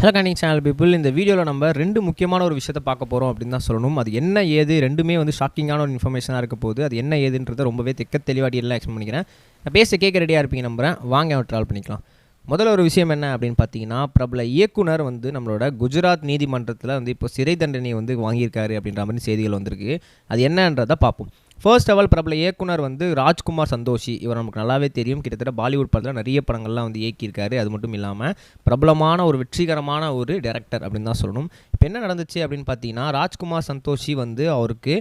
Hello கண்டிங் channel people இந்த வீடியோவில் நம்ம ரெண்டு முக்கியமான ஒரு விஷயத்தை பார்க்க போகிறோம் அப்படின்னு தான் சொல்லணும். அது என்ன ஏது ரெண்டுமே வந்து ஷாக்கிங்கான ஒரு இன்ஃபர்மேஷனாக இருக்க போகுது. அது என்ன ஏதுன்றதை ரொம்பவே தெக்க தெளிவாடி எல்லாம் எக்ஸ்பிளைன் பண்ணிக்கிறேன். நான் பேச கேட்க ரெடியாக இருப்பீங்க நம்புறேன். வாங்க ட்ராவல் பண்ணிக்கலாம். முதல்ல ஒரு விஷயம் என்ன அப்படின்னு பார்த்தீங்கன்னா பிரபல இயக்குனர் வந்து நம்மளோட குஜராத் நீதிமன்றத்தில் வந்து இப்போ சிறை தண்டனை வந்து வாங்கியிருக்காரு அப்படின்ற மாதிரி செய்திகள் வந்திருக்கு. அது என்னன்றதை பார்ப்போம். ஃபர்ஸ்ட் ஆஃப் ஆல் பிரபல இயக்குனர் வந்து ராஜ்குமார் சந்தோஷி. இவர் நமக்கு நல்லாவே தெரியும். கிட்டத்தட்ட பாலிவுட் படத்தில் நிறைய படங்கள்லாம் வந்து இயக்கியிருக்காரு. அது மட்டும் இல்லாமல் பிரபலமான ஒரு வெற்றிகரமான ஒரு டேரக்டர் அப்படின்னு தான் சொல்லணும். இப்போ என்ன நடந்துச்சு அப்படின்னு பார்த்தீங்கன்னா ராஜ்குமார் சந்தோஷி வந்து அவருக்கு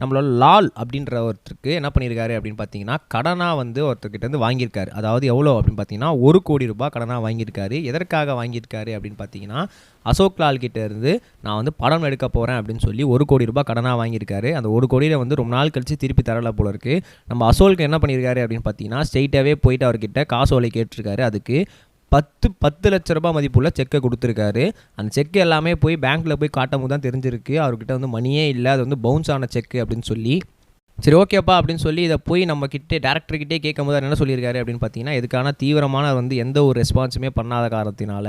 நம்மளோட லால் அப்படின்ற ஒருத்தருக்கு என்ன பண்ணியிருக்காரு அப்படின்னு பார்த்தீங்கன்னா கடனாக வந்து ஒருத்தர்கிட்ட இருந்து வாங்கியிருக்காரு. அதாவது எவ்வளோ அப்படின்னு பார்த்தீங்கன்னா ஒரு கோடி ரூபாய் கடனாக வாங்கியிருக்காரு. எதற்காக வாங்கியிருக்காரு அப்படின்னு பார்த்தீங்கன்னா அசோக் லால் கிட்ட இருந்து நான் வந்து படம் எடுக்க போகிறேன் அப்படின்னு சொல்லி ஒரு கோடி ரூபாய் கடனாக வாங்கியிருக்காரு. அந்த ஒரு கோடியில் வந்து ரொம்ப நாள் கழித்து திருப்பி தரல போல இருக்கு. நம்ம அசோலுக்கு என்ன பண்ணியிருக்காரு அப்படின்னு பார்த்தீங்கன்னா ஸ்ட்ரெயிட்டாகவே போயிட்டு அவர்கிட்ட காசோலை கேட்டிருக்காரு. அதுக்கு பத்து பத்து லட்ச ரூபாய் மதிப்புள்ள செக்கை கொடுத்துருக்காரு. அந்த செக் எல்லாமே போய் பேங்க்கில் போய் காட்டும் போது தான் தெரிஞ்சிருக்கு. அவர்கிட்ட வந்து மணியே இல்லை. அது வந்து பவுன்ஸ் ஆன செக் அப்படின்னு சொல்லி. சரி ஓகேப்பா அப்படின்னு சொல்லி இதை போய் நம்ம கிட்டே டேரக்டர்கிட்டே கேட்கும் போது என்ன சொல்லியிருக்காரு அப்படின்னு பார்த்தீங்கன்னா இதுக்கான தீவிரமான வந்து எந்த ஒரு ரெஸ்பான்ஸுமே பண்ணாத காரணத்தினால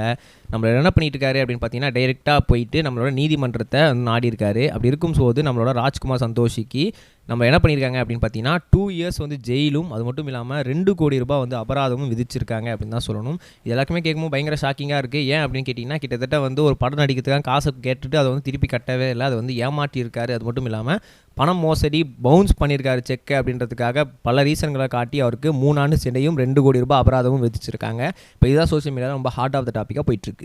நம்மளை என்ன பண்ணிட்டு இருக்காரு அப்படின்னு பார்த்தீங்கன்னா டைரெக்டாக போயிட்டு நம்மளோட நீதிமன்றத்தை வந்து நாடி இருக்காரு. அப்படி இருக்கும் போது நம்மளோட ராஜ்குமார் சந்தோஷிக்கு நம்ம என்ன பண்ணியிருக்காங்க அப்படின்னு பார்த்தீங்கன்னா டூ இயர்ஸ் வந்து ஜெயிலும் அது மட்டும் இல்லாமல் ரெண்டு கோடி ரூபாய் வந்து அபராதமும் விதிச்சிருக்காங்க அப்படின்னு தான் சொல்லணும். இது எல்லாருக்குமே கேட்கும்போது பயங்கர ஷாக்கிங்காக இருக்குது ஏன் அப்படின்னு கேட்டிங்கன்னா கிட்டத்தட்ட வந்து ஒரு படம் நடிக்கிறதுக்காக காசை கேட்டுட்டு அதை வந்து திருப்பி கட்டவே இல்லை. அதை வந்து ஏமாற்றியிருக்காரு. அது மட்டும் இல்லாமல் பணம் மோசடி பவுன்ஸ் பண்ணியிருக்காரு செக்கு அப்படின்றதுக்காக பல ரீசன்களை காட்டி அவருக்கு மூணு ஆண்டு ரெண்டு கோடி ரூபாய் அபராதமும் விதிச்சிருக்காங்க. இப்போ இதுதான் சோஷியல் மீடியாவில் ரொம்ப ஹார்ட் ஆஃப் த டாப்பிக்காக போயிட்டுருக்கு.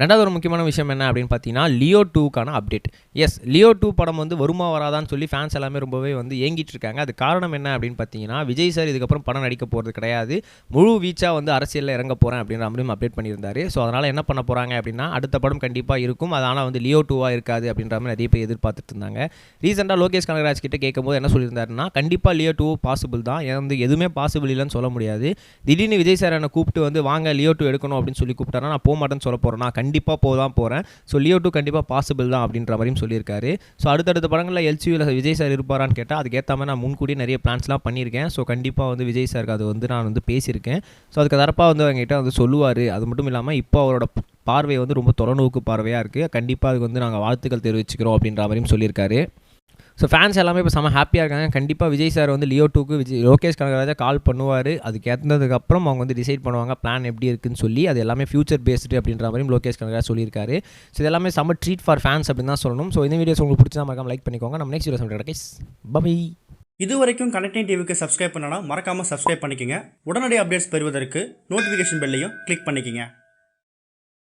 ரெண்டாவது ஒரு முக்கியமான விஷயம் என்ன அப்படின்னு பார்த்தீங்கன்னா லியோ டூக்கான அப்டேட் எஸ் லியோ டூ படம் வந்து வருமா வராதான்னு சொல்லி ஃபேன்ஸ் எல்லாமே ரொம்பவே வந்து ஏங்கிட்டு இருக்காங்க. அது காரணம் என்ன அப்படின்னு பார்த்தீங்கன்னா விஜய் சார் இதுக்கப்புறம் படம் நடிக்க போகிறது கிடையாது. முழு வீச்சாக வந்து அரசியலில் இறங்க போகிறேன் அப்படின்ற மாதிரியும் அப்டேட் பண்ணியிருந்தாரு. ஸோ அதனால் என்ன பண்ண போகிறாங்க அப்படின்னா அடுத்த படம் கண்டிப்பாக இருக்கும். அது ஆனால் வந்து லியோ டூவாக இருக்காது அப்படின்ற மாதிரி நிறைய பேர் எதிர்பார்த்துட்டு இருந்தாங்க. ரீசெண்டாக லோகேஷ் கனகராஜ் கிட்ட கேட்கும்போது என்ன சொல்லியிருந்தாருன்னா கண்டிப்பாக லியோ டூ பாசிபிள் தான். ஏன் வந்து எதுவுமே பாசிபிள் இல்லைன்னு சொல்ல முடியாது. திடீர்னு விஜய் சார் என்னை கூப்பிட்டு வந்து வாங்க லியோ டூ எடுக்கணும் அப்படின்னு சொல்லி கூப்பிட்டாருன்னா நான் போக மாட்டேன்னு சொல்ல போகிறேன் நான் கண்டிப்பாக போக தான் போகிறேன் ஸோ லியோ டூ கண்டிப்பாக பாசிபிள் தான் அப்படின்ற மாதிரியும் சொல்லியிருக்காரு. ஸோ அடுத்தடுத்த படங்களில் எல்சியூவில் விஜய் சார் இருப்பாரான்னு கேட்டால் அதுக்கேற்ற மாதிரி நான் முன்கூட்டியே நிறைய பிளான்ஸ்லாம் பண்ணியிருக்கேன். ஸோ கண்டிப்பாக வந்து விஜய் சாருக்கு அது வந்து நான் வந்து பேசியிருக்கேன். ஸோ அதுக்கு தரப்பாக வந்து அவங்ககிட்ட வந்து சொல்லுவார். அது மட்டும் இல்லாமல் இப்போ அவரோட பார்வை வந்து ரொம்ப தொலைநோக்கு பார்வையாக இருக்குது கண்டிப்பாக அதுக்கு வந்து நாங்கள் வாழ்த்துக்கள் தெரிவிச்சுக்கிறோம் அப்படின்ற மாதிரியும் சொல்லியிருக்காரு. ஸோ ஃபேன்ஸ் எல்லாமே இப்போ செம்ம ஹாப்பியாக இருக்காங்க. கண்டிப்பாக விஜய் சார் வந்து லியோ டூக்கு விஜய் லோகேஷ் கனகராஜா கால் பண்ணுவார். அதுக்கு ஏற்றதுக்கப்புறம் அவங்க வந்து டிசைட் பண்ணுவாங்க பிளான் எப்படி இருக்குன்னு சொல்லி. அது எல்லாமே ஃபியூச்சர் பேஸ்டு அப்படின்ற மாதிரியும் லோகேஷ் கனகராஜ் சொல்லியிருக்காரு. ஸோ இது எல்லாமே செம்ம ட்ரீட் ஃபார் ஃபேன்ஸ் அப்படின்னு தான் சொல்லணும். ஸோ இந்த வீடியோஸ் உங்களுக்கு பிடிச்சா மறக்காம லைக் பண்ணிக்கோங்க. நம்ம நெக்ஸ்ட் வீடியோ சொல்லிட்டு பபை இது வரைக்கும் கனெக்டிங் டிவிக்கு சப்ஸ்கிரைப் பண்ணனா மறக்காமல் சப்ஸ்கிரைப் பண்ணிக்கங்க. உடனடி அப்டேட்ஸ் பெறுவதற்கு நோட்டிஃபிகேஷன் பெல்லையும் கிளிக் பண்ணிக்கங்க.